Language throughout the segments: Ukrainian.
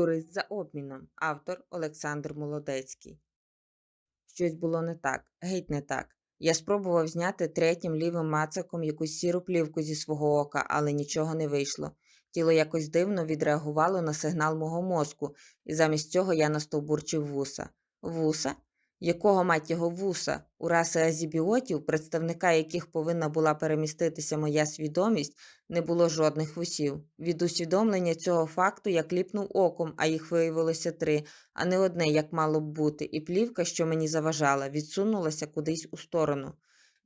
Турист за обміном. Автор Олександр Молодецький. Щось було не так, геть не так. Я спробував зняти третім лівим мацаком якусь сіру плівку зі свого ока, але нічого не вийшло. Тіло якось дивно відреагувало на сигнал мого мозку, і замість цього я настовбурчив вуса. Вуса? Якого мать його вуса? У раси азібіотів, представника яких повинна була переміститися моя свідомість, не було жодних вусів. Від усвідомлення цього факту я кліпнув оком, а їх виявилося три, а не одне, як мало б бути, і плівка, що мені заважала, відсунулася кудись у сторону.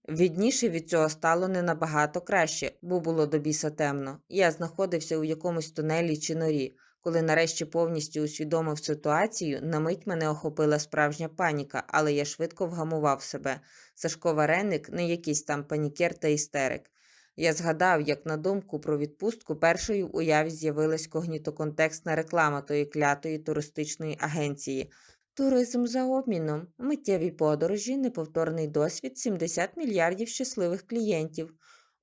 Відніше від цього стало не набагато краще, бо було до біса темно. Я знаходився у якомусь тунелі чи норі. Коли нарешті повністю усвідомив ситуацію, на мить мене охопила справжня паніка, але я швидко вгамував себе. Сашко Вареник не якийсь там панікер та істерик. Я згадав, як на думку про відпустку першою в уяві з'явилась когнітоконтекстна реклама тої клятої туристичної агенції. Туризм за обміном, миттєві подорожі, неповторний досвід, 70 мільярдів щасливих клієнтів.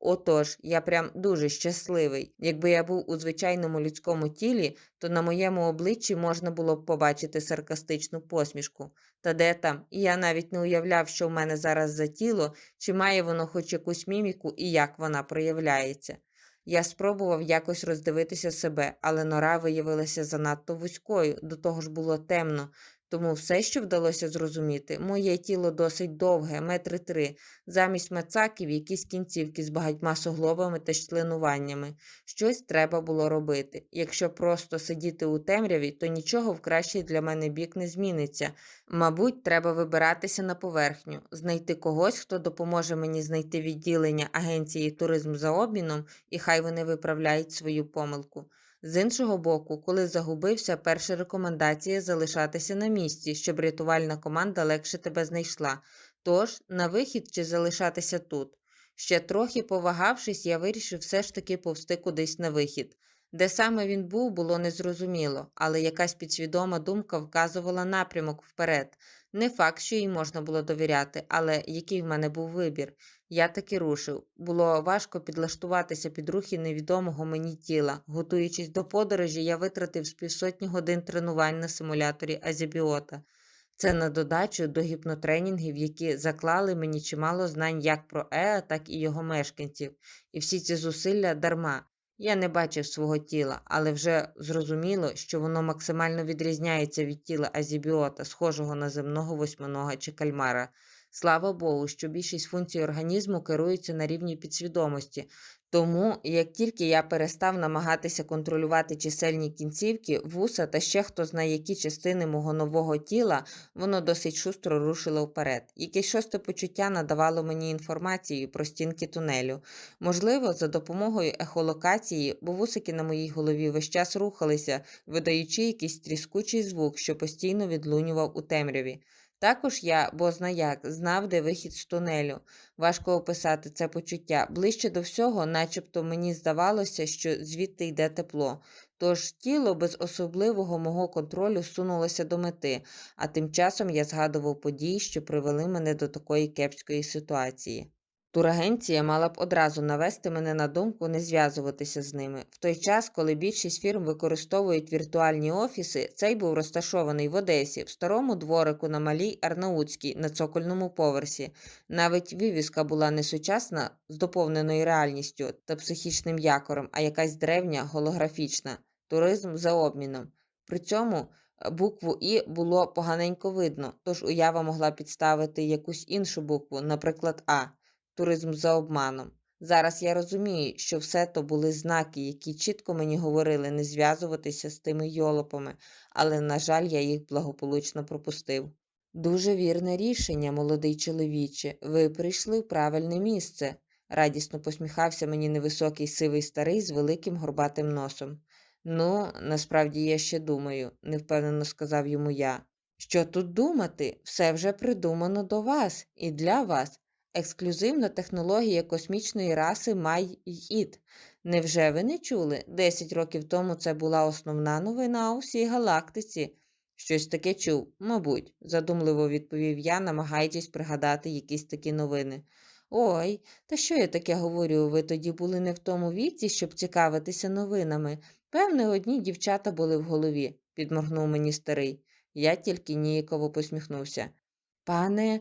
Отож, я прям дуже щасливий. Якби я був у звичайному людському тілі, то на моєму обличчі можна було б побачити саркастичну посмішку. Та де там? І я навіть не уявляв, що в мене зараз за тіло, чи має воно хоч якусь міміку і як вона проявляється. Я спробував якось роздивитися себе, але нора виявилася занадто вузькою, до того ж було темно, тому все, що вдалося зрозуміти, моє тіло досить довге, метри три, замість мацаків якісь кінцівки з багатьма суглобами та членуваннями. Щось треба було робити. Якщо просто сидіти у темряві, то нічого в кращий для мене бік не зміниться. Мабуть, треба вибиратися на поверхню, знайти когось, хто допоможе мені знайти відділення агенції туризм за обміном, і хай вони виправляють свою помилку. З іншого боку, коли загубився, перша рекомендація залишатися на місці, щоб рятувальна команда легше тебе знайшла. Тож, на вихід чи залишатися тут. Ще трохи повагавшись, я вирішив все ж таки повсти кудись на вихід. Де саме він був, було незрозуміло, але якась підсвідома думка вказувала напрямок вперед. Не факт, що їй можна було довіряти, але який в мене був вибір. Я таки рушив. Було важко підлаштуватися під рухи невідомого мені тіла. Готуючись до подорожі, я витратив з півсотні годин тренувань на симуляторі Азібіота. Це на додачу до гіпнотренінгів, які заклали мені чимало знань як про Еа, так і його мешканців. І всі ці зусилля дарма. Я не бачив свого тіла, але вже зрозуміло, що воно максимально відрізняється від тіла азібіота, схожого на земного восьминога чи кальмара. Слава Богу, що більшість функцій організму керуються на рівні підсвідомості. Тому, як тільки я перестав намагатися контролювати чисельні кінцівки, вуса та ще хто знає які частини мого нового тіла, воно досить шустро рушило вперед. Якесь шосте почуття надавало мені інформацію про стінки тунелю. Можливо, за допомогою ехолокації, бо вусики на моїй голові весь час рухалися, видаючи якийсь тріскучий звук, що постійно відлунював у темряві. Також я, бозна як, знав, де вихід з тунелю. Важко описати це почуття. Ближче до всього, начебто мені здавалося, що звідти йде тепло. Тож тіло без особливого мого контролю сунулося до мети, а тим часом я згадував події, що привели мене до такої кепської ситуації. Турагенція мала б одразу навести мене на думку не зв'язуватися з ними. В той час, коли більшість фірм використовують віртуальні офіси, цей був розташований в Одесі, в старому дворику на малій Арнаутській, на цокольному поверсі. Навіть вивіска була не сучасна з доповненою реальністю та психічним якором, а якась древня, голографічна туризм за обміном. При цьому е, букву І було поганенько видно, тож уява могла підставити якусь іншу букву, наприклад, А туризм за обманом. Зараз я розумію, що все то були знаки, які чітко мені говорили не зв'язуватися з тими йолопами, але, на жаль, я їх благополучно пропустив. Дуже вірне рішення, молодий чоловіче, ви прийшли в правильне місце, радісно посміхався мені невисокий сивий старий з великим горбатим носом. Ну, насправді я ще думаю, невпевнено сказав йому я. Що тут думати? Все вже придумано до вас і для вас. Ексклюзивна технологія космічної раси Май-Іт. Невже ви не чули? Десять років тому це була основна новина у всій галактиці. Щось таке чув, мабуть, задумливо відповів я, намагаючись пригадати якісь такі новини. Ой, та що я таке говорю? Ви тоді були не в тому віці, щоб цікавитися новинами. Певне, одні дівчата були в голові. підморгнув мені старий. Я тільки ніяково посміхнувся. Пане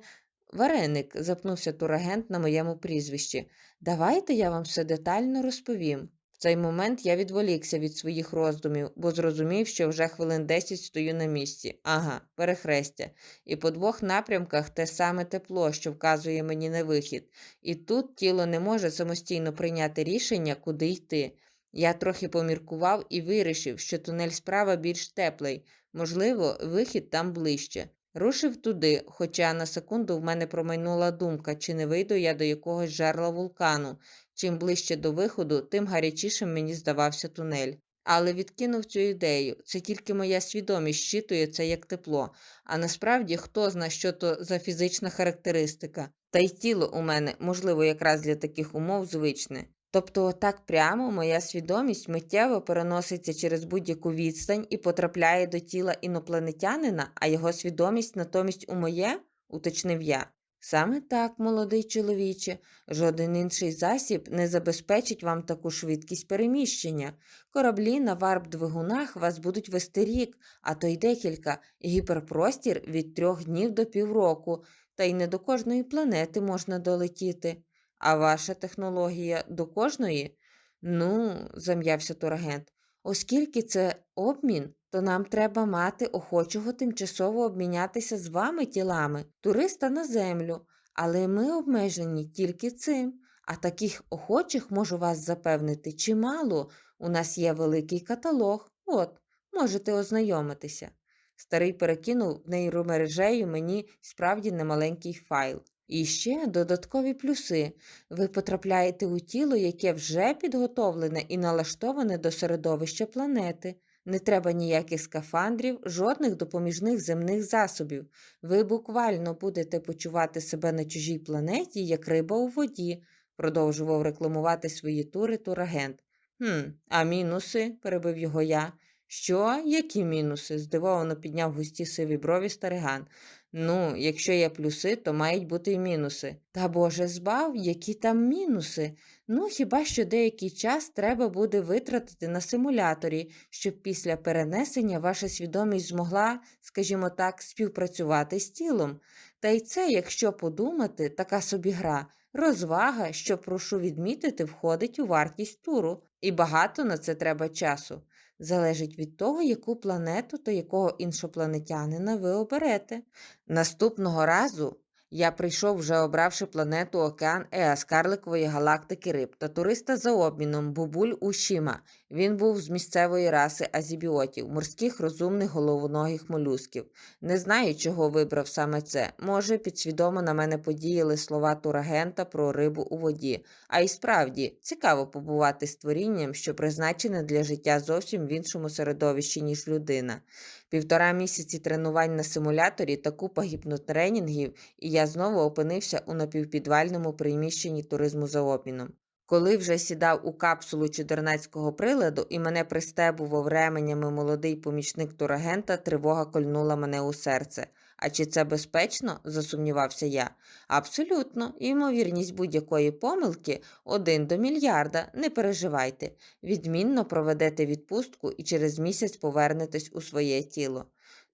Вареник, запнувся турагент на моєму прізвищі. Давайте я вам все детально розповім. В цей момент я відволікся від своїх роздумів, бо зрозумів, що вже хвилин десять стою на місці. Ага, перехрестя. І по двох напрямках те саме тепло, що вказує мені на вихід. І тут тіло не може самостійно прийняти рішення, куди йти. Я трохи поміркував і вирішив, що тунель справа більш теплий, можливо, вихід там ближче. Рушив туди, хоча на секунду в мене промайнула думка, чи не вийду я до якогось жерла вулкану. Чим ближче до виходу, тим гарячішим мені здавався тунель. Але відкинув цю ідею. Це тільки моя свідомість щитує це як тепло. А насправді хто зна, що то за фізична характеристика. Та й тіло у мене, можливо, якраз для таких умов звичне. Тобто, так прямо моя свідомість миттєво переноситься через будь-яку відстань і потрапляє до тіла інопланетянина, а його свідомість натомість у моє, уточнив я. Саме так, молодий чоловіче, жоден інший засіб не забезпечить вам таку швидкість переміщення. Кораблі на варп-двигунах вас будуть вести рік, а то й декілька, гіперпростір від трьох днів до півроку, та й не до кожної планети можна долетіти. А ваша технологія до кожної? Ну, зам'явся турагент, оскільки це обмін, то нам треба мати охочого тимчасово обмінятися з вами тілами, туриста на землю, але ми обмежені тільки цим. А таких охочих можу вас запевнити чимало. У нас є великий каталог. От, можете ознайомитися. Старий перекинув нейромережею мені справді немаленький файл. І ще додаткові плюси. Ви потрапляєте у тіло, яке вже підготовлене і налаштоване до середовища планети. Не треба ніяких скафандрів, жодних допоміжних земних засобів. Ви буквально будете почувати себе на чужій планеті, як риба у воді, продовжував рекламувати свої тури турагент. Хм, а мінуси? перебив його я. Що? Які мінуси? здивовано підняв густі сиві брові стариган. Ну, якщо є плюси, то мають бути й мінуси. Та Боже збав, які там мінуси? Ну, хіба що деякий час треба буде витратити на симуляторі, щоб після перенесення ваша свідомість змогла, скажімо так, співпрацювати з тілом. Та й це, якщо подумати, така собі гра, розвага, що прошу відмітити, входить у вартість туру, і багато на це треба часу. Залежить від того, яку планету та якого іншопланетянина ви оберете. Наступного разу я прийшов, вже обравши планету Океан Еас карликової галактики риб та туриста за обміном Бубуль Ушіма. Він був з місцевої раси азібіотів, морських розумних головоногих молюсків. Не знаю, чого вибрав саме це. Може, підсвідомо на мене подіяли слова турагента про рибу у воді. А й справді цікаво побувати з творінням, що призначене для життя зовсім в іншому середовищі, ніж людина. Півтора місяці тренувань на симуляторі та купа гіпнотренінгів, і я знову опинився у напівпідвальному приміщенні туризму за обміном. Коли вже сідав у капсулу чудернацького приладу і мене пристебував ременями молодий помічник турагента, тривога кольнула мене у серце. А чи це безпечно? засумнівався я. Абсолютно, ймовірність будь-якої помилки один до мільярда, не переживайте. Відмінно проведете відпустку і через місяць повернетесь у своє тіло.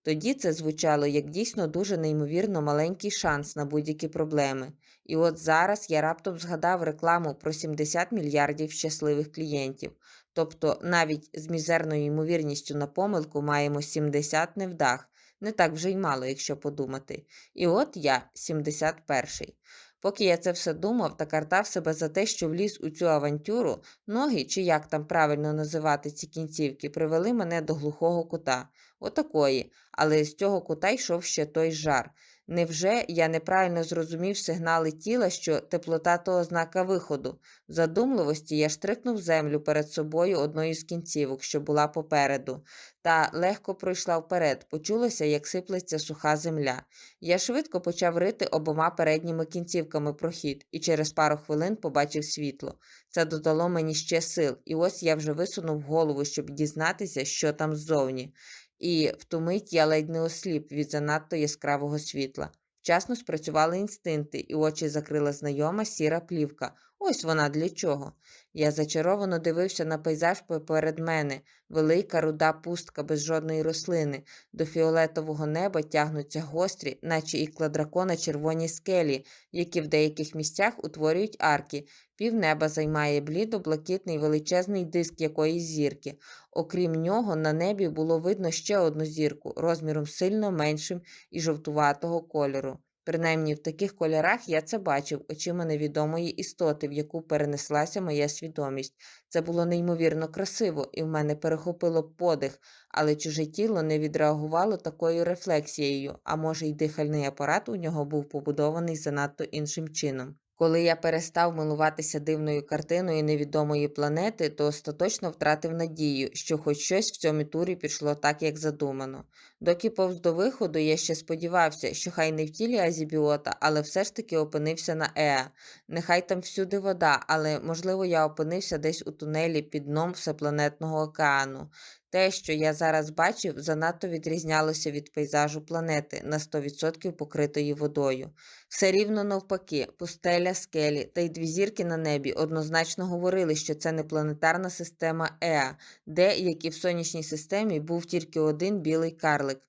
Тоді це звучало як дійсно дуже неймовірно маленький шанс на будь-які проблеми. І от зараз я раптом згадав рекламу про 70 мільярдів щасливих клієнтів. Тобто навіть з мізерною ймовірністю на помилку маємо 70 невдах. Не так вже й мало, якщо подумати. І от я, 71-й. Поки я це все думав та картав себе за те, що вліз у цю авантюру, ноги, чи як там правильно називати ці кінцівки, привели мене до глухого кута. Отакої, але з цього кута йшов ще той жар. Невже я неправильно зрозумів сигнали тіла, що теплота то ознака виходу? В задумливості я штрикнув землю перед собою одною з кінцівок, що була попереду, та легко пройшла вперед, почулося, як сиплеться суха земля. Я швидко почав рити обома передніми кінцівками прохід і через пару хвилин побачив світло. Це додало мені ще сил, і ось я вже висунув голову, щоб дізнатися, що там ззовні. І в ту мить я ледь не осліп від занадто яскравого світла. Вчасно спрацювали інстинкти, і очі закрила знайома сіра плівка. Ось вона для чого. Я зачаровано дивився на пейзаж поперед мене, велика руда пустка без жодної рослини. До фіолетового неба тягнуться гострі, наче ікла дракона червоні скелі, які в деяких місцях утворюють арки. Півнеба займає блідо-блакитний величезний диск якоїсь зірки. Окрім нього, на небі було видно ще одну зірку, розміром сильно меншим і жовтуватого кольору. Принаймні в таких кольорах я це бачив очима невідомої істоти, в яку перенеслася моя свідомість. Це було неймовірно красиво, і в мене перехопило подих, але чуже тіло не відреагувало такою рефлексією, а може, й дихальний апарат у нього був побудований занадто іншим чином. Коли я перестав милуватися дивною картиною невідомої планети, то остаточно втратив надію, що хоч щось в цьому турі пішло так, як задумано. Доки повз до виходу, я ще сподівався, що хай не в тілі Азібіота, але все ж таки опинився на Еа. Нехай там всюди вода, але, можливо, я опинився десь у тунелі під дном всепланетного океану. Те, що я зараз бачив, занадто відрізнялося від пейзажу планети на 100% покритої водою. Все рівно навпаки, пустеля, скелі та й дві зірки на небі однозначно говорили, що це не планетарна система Еа, де, як і в сонячній системі, був тільки один білий карлик.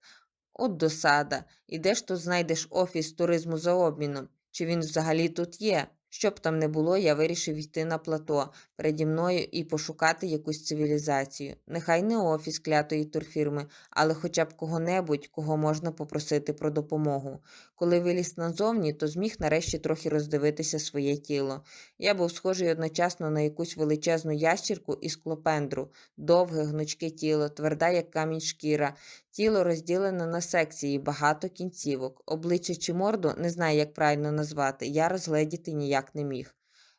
От досада. І де ж тут знайдеш офіс туризму за обміном? Чи він взагалі тут є? Що б там не було, я вирішив йти на плато переді мною і пошукати якусь цивілізацію. Нехай не офіс клятої турфірми, але хоча б кого-небудь, кого можна попросити про допомогу. Коли виліз назовні, то зміг нарешті трохи роздивитися своє тіло. Я був схожий одночасно на якусь величезну ящірку і склопендру, довге, гнучке тіло, тверда, як камінь шкіра. Тіло розділене на секції, багато кінцівок. Обличчя чи морду, не знаю, як правильно назвати, я розгледіти ніяк не міг.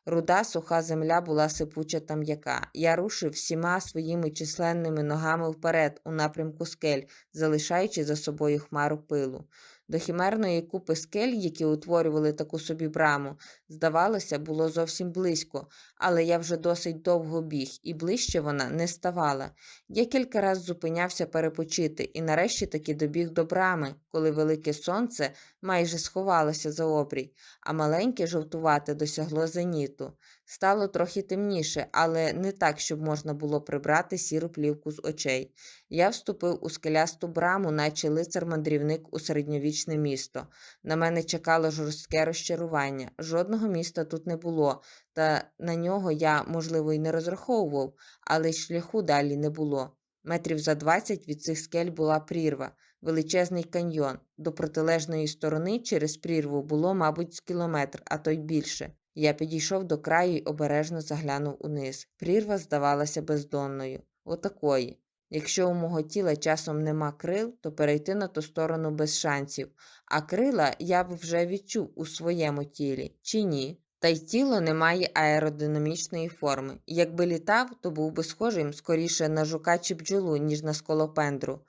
Руда суха земля була сипуча та м'яка. Я рушив всіма своїми численними ногами вперед, у напрямку скель, залишаючи за собою хмару пилу. До хімерної купи скель, які утворювали таку собі браму, здавалося, було зовсім близько, але я вже досить довго біг, і ближче вона не ставала. Я кілька разів зупинявся перепочити і нарешті таки добіг до брами, коли велике сонце майже сховалося за обрій, а маленьке жовтувате досягло зеніту. Стало трохи темніше, але не так, щоб можна було прибрати сіру плівку з очей. Я вступив у скелясту браму, наче лицар-мандрівник у середньовічне місто. На мене чекало жорстке розчарування. Жодного міста тут не було, та на нього я, можливо, й не розраховував, але шляху далі не було. Метрів за двадцять від цих скель була прірва, величезний каньйон. До протилежної сторони через прірву було, мабуть, з кілометр, а то й більше. Я підійшов до краю й обережно заглянув униз. Прірва здавалася бездонною. Отакої. Якщо у мого тіла часом нема крил, то перейти на ту сторону без шансів, а крила я б вже відчув у своєму тілі, чи ні? Та й тіло не має аеродинамічної форми. Якби літав, то був би схожим скоріше на жука чи бджолу, ніж на сколопендру.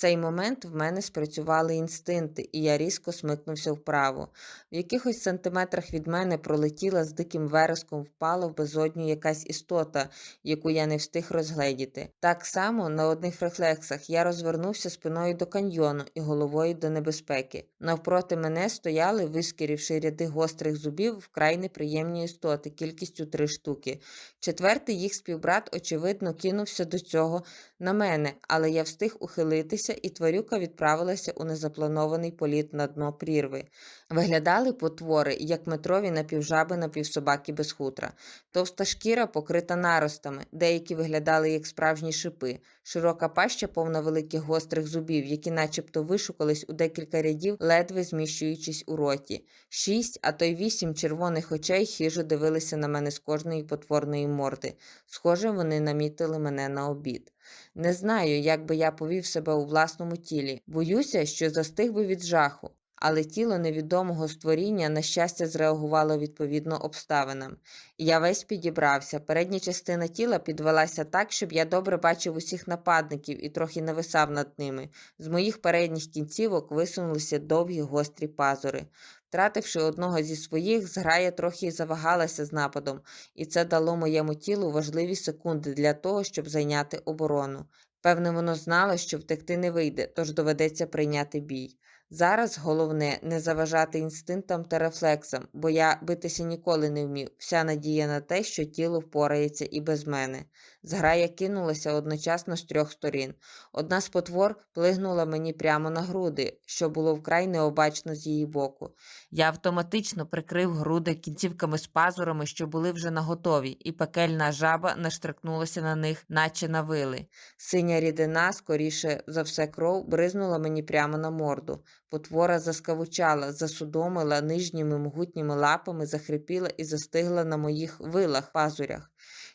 Цей момент в мене спрацювали інстинкти, і я різко смикнувся вправо. В якихось сантиметрах від мене пролетіла з диким вереском впала в безодню якась істота, яку я не встиг розгледіти. Так само на одних рефлексах я розвернувся спиною до каньйону і головою до небезпеки. Навпроти мене стояли, вискірівши ряди гострих зубів, вкрай неприємні істоти, кількістю три штуки. Четвертий їх співбрат, очевидно, кинувся до цього на мене, але я встиг ухилитися, і тварюка відправилася у незапланований політ на дно прірви. Виглядали потвори, як метрові напівжаби напівсобаки без хутра. Товста шкіра покрита наростами, деякі виглядали як справжні шипи, широка паща повна великих гострих зубів, які начебто вишукались у декілька рядів, ледве зміщуючись у роті. Шість, а то й вісім червоних очей хижо дивилися на мене з кожної потворної морди. Схоже, вони намітили мене на обід. Не знаю, як би я повів себе у власному тілі. Боюся, що застиг би від жаху. Але тіло невідомого створіння, на щастя, зреагувало відповідно обставинам. Я весь підібрався. Передня частина тіла підвелася так, щоб я добре бачив усіх нападників і трохи нависав над ними. З моїх передніх кінцівок висунулися довгі гострі пазури. Втративши одного зі своїх, зграя трохи завагалася з нападом, і це дало моєму тілу важливі секунди для того, щоб зайняти оборону. Певне, воно знало, що втекти не вийде, тож доведеться прийняти бій. Зараз головне не заважати інстинктам та рефлексам, бо я битися ніколи не вмів. Вся надія на те, що тіло впорається і без мене. Зграя кинулася одночасно з трьох сторін. Одна з потвор плигнула мені прямо на груди, що було вкрай необачно з її боку. Я автоматично прикрив груди кінцівками з пазурами, що були вже наготові, і пекельна жаба наштрикнулася на них, наче на вили. Синя рідина, скоріше за все кров, бризнула мені прямо на морду. Потвора заскавучала, засудомила нижніми могутніми лапами, захрипіла і застигла на моїх вилах, пазурях.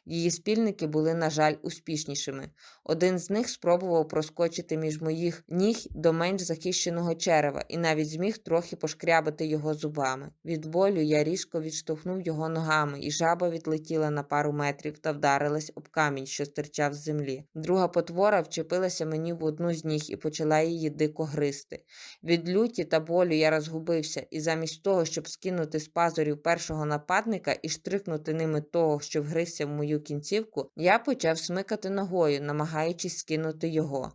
Її спільники були, на жаль, успішнішими. Один з них спробував проскочити між моїх ніг до менш захищеного черева і навіть зміг трохи пошкрябати його зубами. Від болю я різко відштовхнув його ногами, і жаба відлетіла на пару метрів та вдарилась об камінь, що стирчав з землі. Друга потвора вчепилася мені в одну з ніг і почала її дико гризти. Від люті та болю я розгубився, і замість того, щоб скинути з пазурів першого нападника і штрикнути ними того, що вгрився в мою кінцівку, я почав смикати ногою, намагаючись скинути його.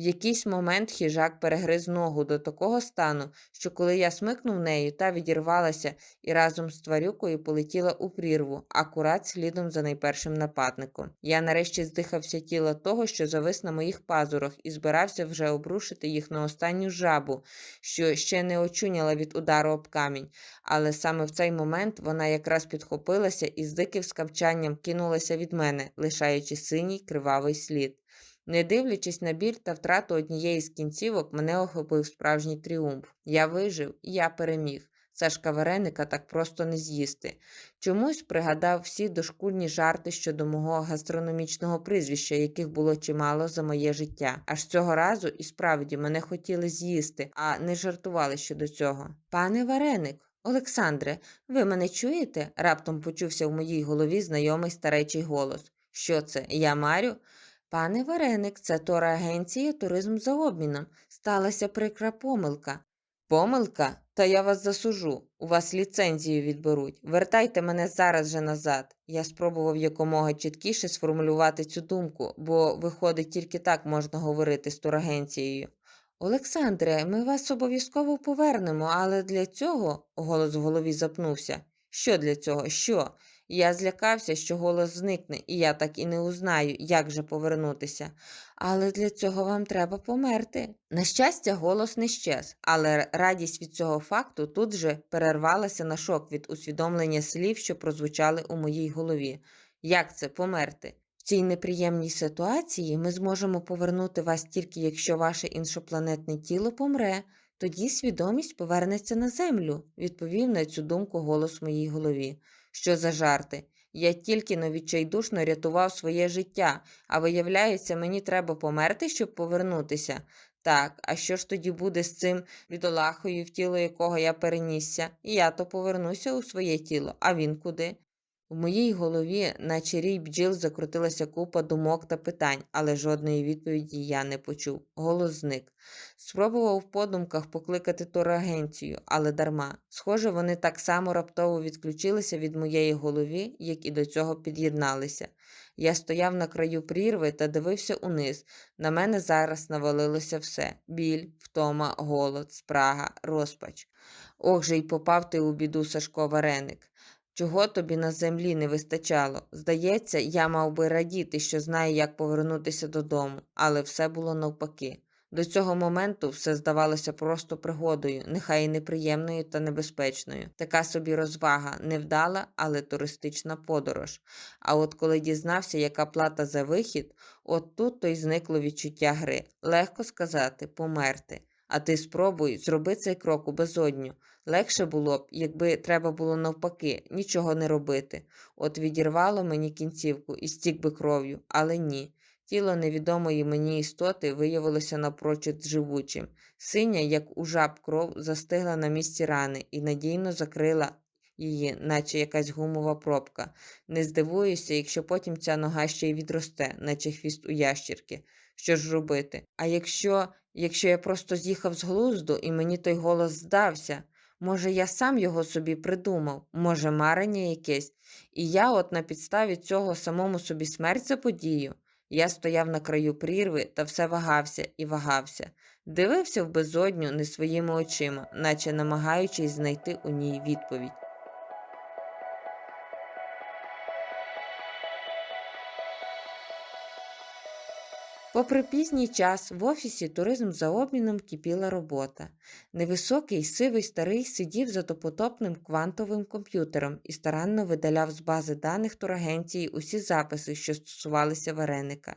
В якийсь момент хижак перегриз ногу до такого стану, що коли я смикнув нею, та відірвалася і разом з тварюкою полетіла у прірву, акурат слідом за найпершим нападником. Я нарешті здихався тіла того, що завис на моїх пазурах, і збирався вже обрушити їх на останню жабу, що ще не очуняла від удару об камінь. Але саме в цей момент вона якраз підхопилася і з диким скавчанням кинулася від мене, лишаючи синій кривавий слід. Не дивлячись на біль та втрату однієї з кінцівок, мене охопив справжній тріумф. Я вижив я переміг. Сашка вареника так просто не з'їсти. Чомусь пригадав всі дошкульні жарти щодо мого гастрономічного прізвища, яких було чимало за моє життя. Аж цього разу і справді мене хотіли з'їсти, а не жартували щодо цього. Пане вареник, Олександре, ви мене чуєте? раптом почувся в моїй голові знайомий старечий голос. Що це? Я Марю? Пане Вареник, це турагенція туризм за обміном. Сталася прикра помилка. Помилка? Та я вас засужу. У вас ліцензію відберуть. Вертайте мене зараз же назад. Я спробував якомога чіткіше сформулювати цю думку, бо, виходить, тільки так можна говорити з турагенцією. Олександре, ми вас обов'язково повернемо, але для цього, голос в голові запнувся. Що для цього? Що? Я злякався, що голос зникне, і я так і не узнаю, як же повернутися. Але для цього вам треба померти. На щастя, голос не щез, але радість від цього факту тут же перервалася на шок від усвідомлення слів, що прозвучали у моїй голові. Як це померти? В цій неприємній ситуації ми зможемо повернути вас тільки якщо ваше іншопланетне тіло помре, тоді свідомість повернеться на землю, відповів на цю думку голос в моїй голові. Що за жарти? Я тільки но відчайдушно рятував своє життя, а виявляється, мені треба померти, щоб повернутися. Так, а що ж тоді буде з цим бідолахою, в тіло якого я перенісся? І я то повернуся у своє тіло, а він куди? В моїй голові, наче рій бджіл, закрутилася купа думок та питань, але жодної відповіді я не почув. Голос зник. Спробував в подумках покликати турагенцію, але дарма. Схоже, вони так само раптово відключилися від моєї голові, як і до цього під'єдналися. Я стояв на краю прірви та дивився униз. На мене зараз навалилося все: біль, втома, голод, спрага, розпач. Ох же й попав ти у біду Сашко Вареник. Чого тобі на землі не вистачало? Здається, я мав би радіти, що знаю, як повернутися додому, але все було навпаки. До цього моменту все здавалося просто пригодою, нехай і неприємною та небезпечною. Така собі розвага, невдала, але туристична подорож. А от коли дізнався, яка плата за вихід, от тут то й зникло відчуття гри. Легко сказати, померти. А ти спробуй, зроби цей крок у безодню. Легше було б, якби треба було навпаки, нічого не робити. От відірвало мені кінцівку і стік би кров'ю, але ні. Тіло невідомої мені істоти виявилося напрочуд живучим. Синя, як у жаб кров, застигла на місці рани і надійно закрила її, наче якась гумова пробка. Не здивуюся, якщо потім ця нога ще й відросте, наче хвіст у ящірки. Що ж робити? А якщо, якщо я просто з'їхав з глузду і мені той голос здався? Може, я сам його собі придумав, може, марення якесь, і я от на підставі цього самому собі смерть заподію? Я стояв на краю прірви та все вагався і вагався, дивився в безодню не своїми очима, наче намагаючись знайти у ній відповідь. Попри пізній час, в офісі туризм за обміном кипіла робота. Невисокий, сивий старий сидів за допотопним квантовим комп'ютером і старанно видаляв з бази даних турагенції усі записи, що стосувалися вареника.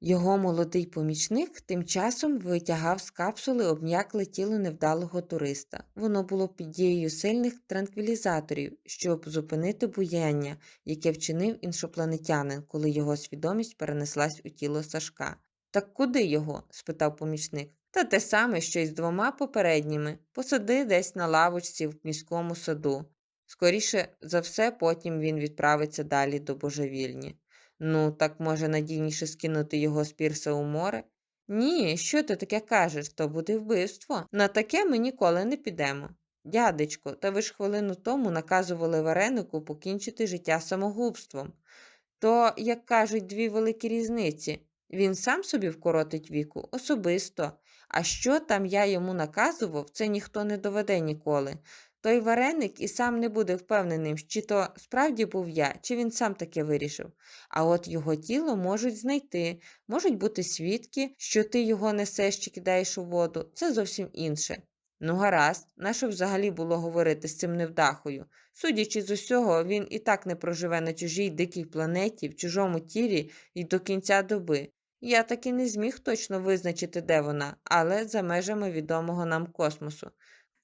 Його молодий помічник тим часом витягав з капсули обм'якле тіло невдалого туриста. Воно було під дією сильних транквілізаторів, щоб зупинити буяння, яке вчинив іншопланетянин, коли його свідомість перенеслась у тіло Сашка. Так куди його? спитав помічник. Та те саме, що й з двома попередніми. Посади десь на лавочці в міському саду. Скоріше за все, потім він відправиться далі до божевільні. Ну, так може надійніше скинути його з пірса у море? Ні, що ти таке кажеш, то буде вбивство. На таке ми ніколи не підемо. Дядечко, та ви ж хвилину тому наказували варенику покінчити життя самогубством. То, як кажуть, дві великі різниці. Він сам собі вкоротить віку особисто. А що там я йому наказував, це ніхто не доведе ніколи. Той вареник і сам не буде впевненим, чи то справді був я, чи він сам таке вирішив. А от його тіло можуть знайти, можуть бути свідки, що ти його несеш чи кидаєш у воду. Це зовсім інше. Ну, гаразд, нащо взагалі було говорити з цим невдахою? Судячи з усього, він і так не проживе на чужій дикій планеті, в чужому тілі і до кінця доби. Я таки не зміг точно визначити, де вона, але за межами відомого нам космосу.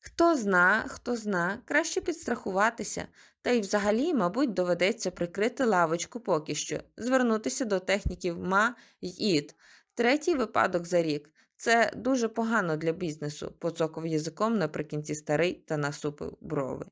Хто зна, хто зна, краще підстрахуватися, та й взагалі, мабуть, доведеться прикрити лавочку поки що, звернутися до техніків ма й ІТ. Третій випадок за рік. Це дуже погано для бізнесу, поцокав язиком наприкінці старий та насупив брови.